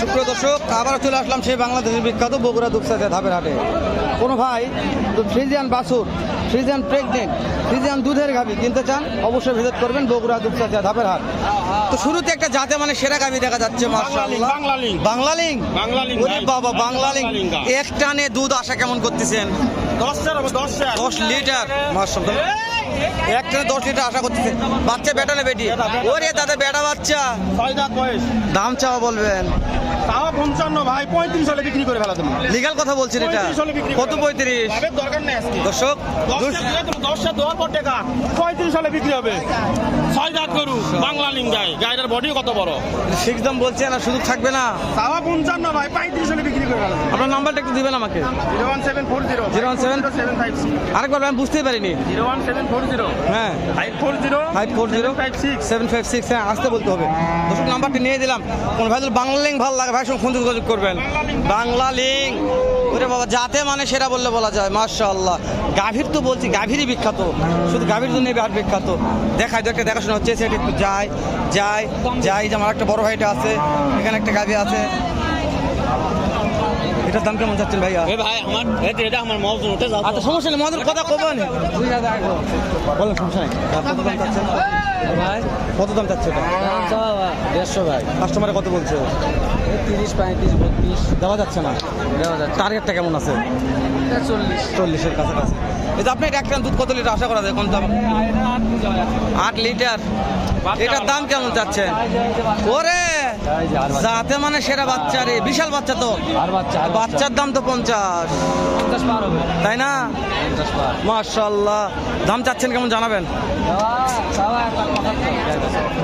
সুপ্রিয় দর্শক আবার চলে আসলাম সেই বাংলাদেশের বিখ্যাত বগুড়া দুপসাতে ধাপের হাটে। কোনো ভাই তো ফ্রিজিয়ান বাসুর ফ্রিজিয়ান প্রেগনেন্ট ফ্রিজিয়ান দুধের গাভি কিনতে চান অবশ্যই ভিজিট করবেন বগুড়া দুপসাতে ধাপের হাট। তো শুরুতে একটা জাতে মানে সেরা গাভি দেখা যাচ্ছে বাংলালিং। বাংলালিং। বাবা বাংলালিং। এক টানে দুধ আশা কেমন করতেছেন? দশ লিটার। মার্শাল্লাহ এক টানে দশ লিটার আশা করতেছেন বাচ্চা বেটা না বেটি বেটা, বেটা। ওরে দাদা বেটা বাচ্চা। দাম চাওয়া বলবেন। তাও পঞ্চান্ন ভাই পঁয়ত্রিশ হলে বিক্রি করে ফেলা তুমি। লিগাল কথা বলছেন এটা। 35 হলে বিক্রি কত পঁয়ত্রিশ? দরকার নেই দর্শক পর টাকা। পঁয়ত্রিশ হলে বিক্রি হবে। ছয় দাঁত গরু বাংলা লিং গাই গাইটার বডি কত বড়। ফিক্স দাম বলছে না সুযোগ থাকবে না। তাও পঞ্চান্ন ভাই পঁয়ত্রিশ হলে বিক্রি করে আপনার নাম্বারটা একটু দিবেন আমাকে। Zero one seven four zero. 017 seven five six আরেকবার আমি বুঝতেই পারিনি। Zero one seven four zero. হ্যাঁ। Five four zero. Five four zero. Five six. Seven five six হ্যাঁ আসতে বলতে হবে। দর্শক নাম্বারটি নিয়ে দিলাম। কোন ভাই বাংলা লিঙ্ক ভালো লাগে ভাই সঙ্গে ফোন যোগাযোগ করবেন। বাংলা লিঙ্ক ওরে বাবা যাতে মানে সেটা বললে বলা যায় মার্শাল্লাহ গাভীর তো বলছি গাভীরই বিখ্যাত। শুধু গাভীর জন্য বিহার বিখ্যাত। দেখায় দেখতে দেখাশোনা হচ্ছে সেটা একটু যায় যায় যাই যে আমার একটা বড় ভাইটা আছে এখানে একটা গাভী আছে। এটার দাম কেমন চাচ্ছেন ভাইয়া? ভাই আমার এটা এটা আমার উঠে যাও আচ্ছা সমস্যা নেই মদের কথা কবেন বলেন সমস্যা নেই। কত দাম চাচ্ছেন? ভাই কত দাম চাচ্ছে এটা? দেড়শো ভাই। কাস্টমারে কত বলছে? তিরিশ পঁয়ত্রিশ বত্রিশ। দেওয়া যাচ্ছে না? দেওয়া যাচ্ছে টার্গেটটা কেমন আছে? চল্লিশ। চল্লিশের কাছাকাছি। এই যে আপনি একটা দুধ কত লিটার আশা করা যায়? কোন দাম? আট লিটার। এটার দাম কেমন চাচ্ছেন? ওরে! যাতে মানে সেরা বাচ্চা রে বিশাল বাচ্চা তো। বাচ্চার দাম তো পঞ্চাশ। তাই না? মার্শাল্লাহ দাম চাচ্ছেন কেমন জানাবেন?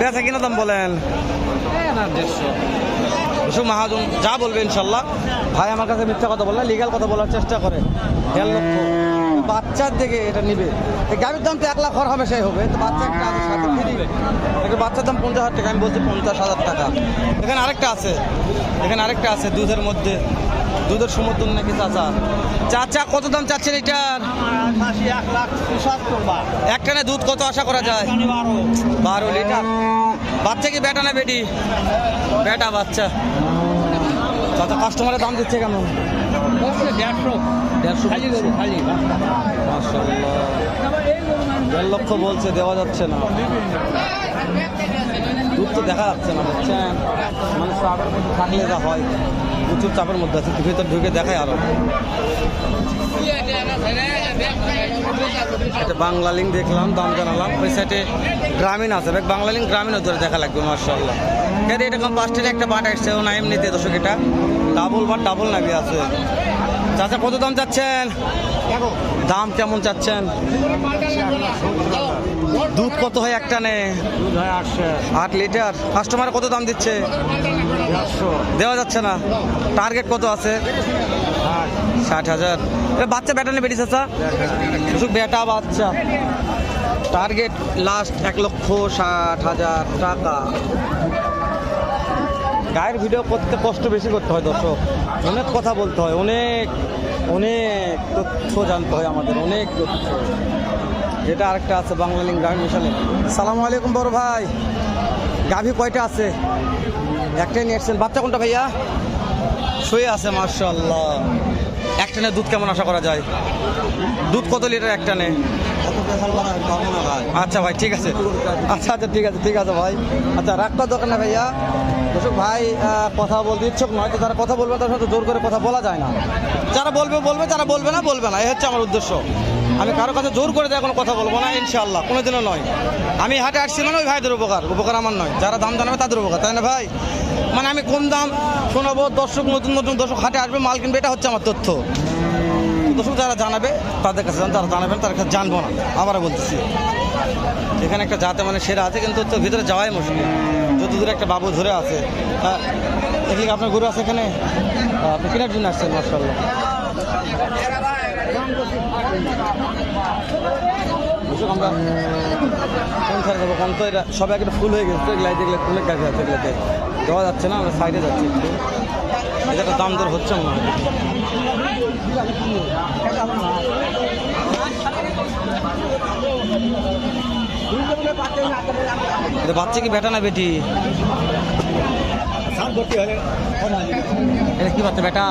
বেচা কিনা দাম বলেন। দেড়শো মাহাজন যা বলবে ইনশাল্লাহ। ভাই আমার কাছে মিথ্যা কথা বললে লিগাল কথা বলার চেষ্টা করে। বাচ্চার দিকে এটা নিবে। গাড়ির দাম তো এক লাখ ঘর হবে সেই হবে। তো বাচ্চা একটা বাচ্চার দাম পঞ্চাশ হাজার টাকা, আমি বলছি পঞ্চাশ হাজার টাকা। এখানে আরেকটা আছে। এখানে আরেকটা আছে, দুধের মধ্যে। দুধের সমুদ্র নাকি চাচা? চাচা কত দাম চাচ্ছেন এটার একটানে দুধ কত আশা করা যায়? বারো লিটার। বাচ্চা কি বেটা না বেটি? বেটা বাচ্চা। চাচা কাস্টমারের দাম দিচ্ছে কেমন? দেড়শো। দেড়শো দেড় লক্ষ বলছে দেওয়া যাচ্ছে না। দুধ তো দেখা যাচ্ছে না বুঝছেন? মধ্যে থাকলে যা হয়। প্রচুর চাপের মধ্যে আছে ভিতর ঢুকে দেখায় আরও। এটা বাংলা লিঙ্ক দেখলাম, দাম জানালাম। ওই সাইডে গ্রামীণ আছে বাংলা লিঙ্ক গ্রামীণও ধরে দেখা লাগবে মার্শাল্লাহ কেন এরকম পাঁচটির একটা বাট আসছে, ও না, এমনিতে দর্শক এটা। ডাবল বা ডাবল নাবি আছে। চাচা, কত দাম চাচ্ছেন? দাম কেমন চাচ্ছেন? দুধ কত হয় একটা নে আট লিটার। কাস্টমার কত দাম দিচ্ছে? দেওয়া যাচ্ছে না। টার্গেট কত আছে? ষাট হাজার। বাচ্চা বেটা নেই বেটি চাচা? শুধু বেটা বাচ্চা। টার্গেট লাস্ট এক লক্ষ ষাট হাজার টাকা। গায়ের ভিডিও করতে কষ্ট বেশি করতে হয় দর্শক। অনেক কথা বলতে হয়, অনেক অনেক তথ্য জানতে হয় আমাদের, অনেক তথ্য। এটা আরেকটা আছে বাংলা লিঙ্ক গ্রামীণ মিশালে। সালাম আলাইকুম বড় ভাই। গাভী কয়টা আছে? একটাই নিয়ে এসছেন। বাচ্চা কোনটা ভাইয়া? শুয়ে আছে মার্শাল্লাহ একটানে দুধ কেমন আশা করা যায়? দুধ কত লিটার একটানে? আচ্ছা ভাই, ঠিক আছে। আচ্ছা আচ্ছা ঠিক আছে ঠিক আছে ভাই। আচ্ছা রাখটা দোকান না ভাইয়া। দর্শক ভাই কথা বলতে ইচ্ছুক নয়, তো তারা কথা বলবে তার সাথে জোর করে কথা বলা যায় না। যারা বলবে বলবে, যারা বলবে না বলবে না। এই হচ্ছে আমার উদ্দেশ্য। আমি কারও কাছে জোর করে দেয় কোনো কথা বলব না ইনশাল্লাহ কোনোদিনও নয়। আমি হাটে আসছি মানে ওই ভাইদের উপকার। উপকার আমার নয়। যারা দাম জানাবে তাদের উপকার, তাই না ভাই? মানে আমি কম দাম শোনাবো, দর্শক নতুন নতুন দর্শক হাটে আসবে, মাল কিনবে, এটা হচ্ছে আমার তথ্য। দর্শক যারা জানাবে, তাদের কাছে তারা জানাবেন, তার কাছে জানব না। আবারও বলতেছি। এখানে একটা জাতে মানে সেরা আছে, কিন্তু তো ভিতরে যাওয়াই মুশকিল। যত দূরে একটা বাবু ধরে আছে দেখলি আপনার গরু আছে এখানে? আপনি কেনার জন্য আসছেন মার্শাল্লাহ আমরা তো সবাই একটা ফুল হয়ে গেছে আছে যাচ্ছে না সাইডে যাচ্ছি এটা দাম দর হচ্ছে মনে হয়। বাচ্চা কি বেটা না বেটি? কি বাচ্চা, বেটা?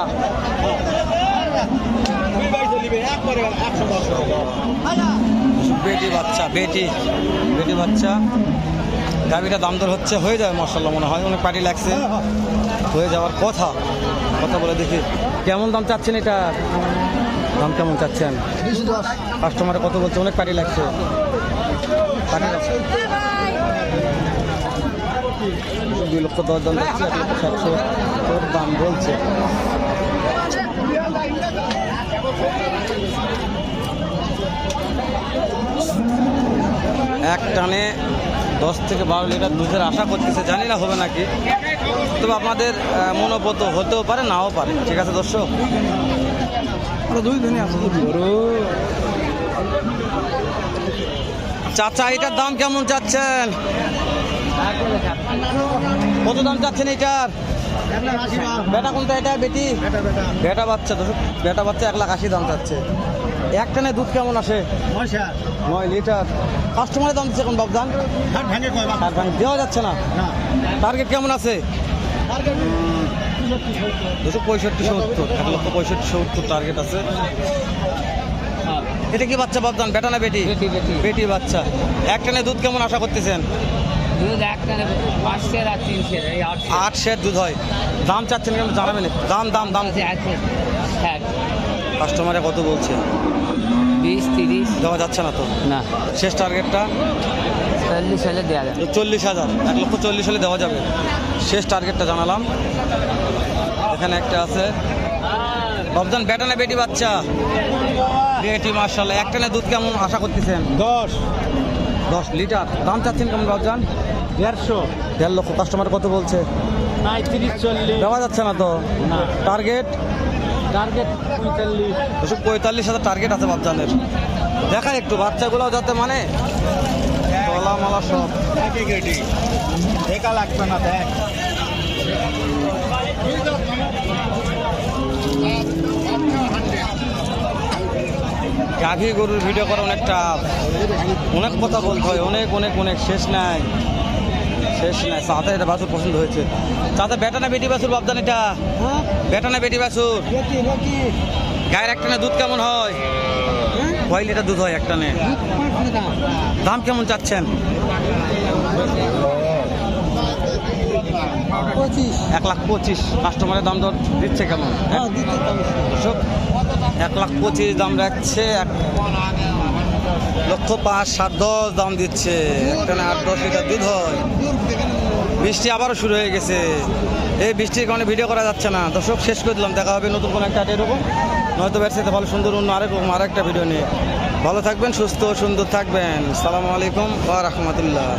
বেটি বাচ্চা, বেটি বেটি বাচ্চা। গাভিটা দাম দর হচ্ছে, হয়ে যাবে মশাল্লা মনে হয়, অনেক পার্টি লাগছে। হয়ে যাওয়ার কথা। কথা বলে দেখি। কেমন দাম চাচ্ছেন এটা? দাম কেমন চাচ্ছেন? কাস্টমারে কত বলছে? অনেক পার্টি লাগছে। লাগছে। দুই লক্ষ দশ দাম যাচ্ছে এক লক্ষ সাতশো। দাম বলছে? এক টানে দশ থেকে বারো লিটার দুধের আশা করতেছে। জানি না হবে নাকি। তবে আপনাদের আহ, মনোবত হতেও পারে নাও পারে। ঠিক আছে দর্শক? দুই দিনই আছে। চাচা এটার দাম কেমন চাচ্ছেন? কত দাম চাচ্ছেন এটার? বেটা কোনটা এটা বেটি? বেটা বাচ্চা দর্শক বেটা বাচ্চা এক লাখ আশি দাম চাচ্ছে। এক টানে দুধ কেমন আসে? নয় লিটার। কাস্টমারের দাম দিচ্ছে এখন বাবদান দেওয়া যাচ্ছে না। টার্গেট কেমন আছে? দুশো পঁয়ষট্টি সত্তর এক লক্ষ পঁয়ষট্টি সত্তর টার্গেট আছে। এটা কি বাচ্চা বাবদান বেটা না বেটি? বেটি, বাচ্চা। এক টানে দুধ কেমন আশা করতেছেন? আট আট শের দুধ হয়। দাম চাচ্ছেন কেমন জানাবেন। দাম দাম দাম। আছে আছে কাস্টমারে কত বলছে? বিশ তিরিশ। দেওয়া যাচ্ছে না তো? না। শেষ টার্গেটটা চল্লিশ হলে দেওয়া যাবে। চল্লিশ হাজার এক লক্ষ চল্লিশ হলে দেওয়া যাবে। শেষ টার্গেটটা জানালাম। এখানে একটা আছে। রমজান বেটা না বেটি বাচ্চা? বেটি মার্শাল্লাহ একটানে দুধ কেমন আশা করতেছেন? দশ। দশ লিটার। দাম চাচ্ছেন কেমন রমজান? দেড়শো। দেড় লক্ষ কাস্টমার কত বলছে? নাই তিরিশ চল্লিশ। দেওয়া যাচ্ছে না তো? টার্গেট টার্গেট পঁয়তাল্লিশ। পঁয়তাল্লিশ হাজার টার্গেট আছে বাচ্চাদের দেখা একটু বাচ্চাগুলো যাতে মানে মালা সব দেখা লাগবে না দেখ গাভী গরুর ভিডিও করা অনেক টাফ অনেক কথা বলতে হয় অনেক অনেক অনেক শেষ নাই। শেষ নাই। সাথে এটা বাছুর পছন্দ হয়েছে। সাথে বেটা না বেটি বাছুর বাবদান এটা বেটা না বেটি বাছুর? গায়ের একটানে দুধ কেমন হয়? কয় লিটার দুধ হয় একটানে দাম কেমন চাচ্ছেন? এক লাখ পঁচিশ। কাস্টমারের দাম দর দিচ্ছে কেমন? দর্শক এক লাখ পঁচিশ দাম রাখছে এক লক্ষ পাঁচ সাত দশ দাম দিচ্ছে। একটানে আট দশ লিটার দুধ হয়। বৃষ্টি আবারও শুরু হয়ে গেছে। এই বৃষ্টির কারণে ভিডিও করা যাচ্ছে না। দর্শক শেষ করে দিলাম। দেখা হবে নতুন কোনো একটা এরকম। নয়তো ব্যবসাতে ভালো সুন্দর অন্য আরেক রকম আরেকটা ভিডিও নিয়ে। ভালো থাকবেন সুস্থ সুন্দর থাকবেন। সালামু আলাইকুম ওয়া রাহমাতুল্লাহ।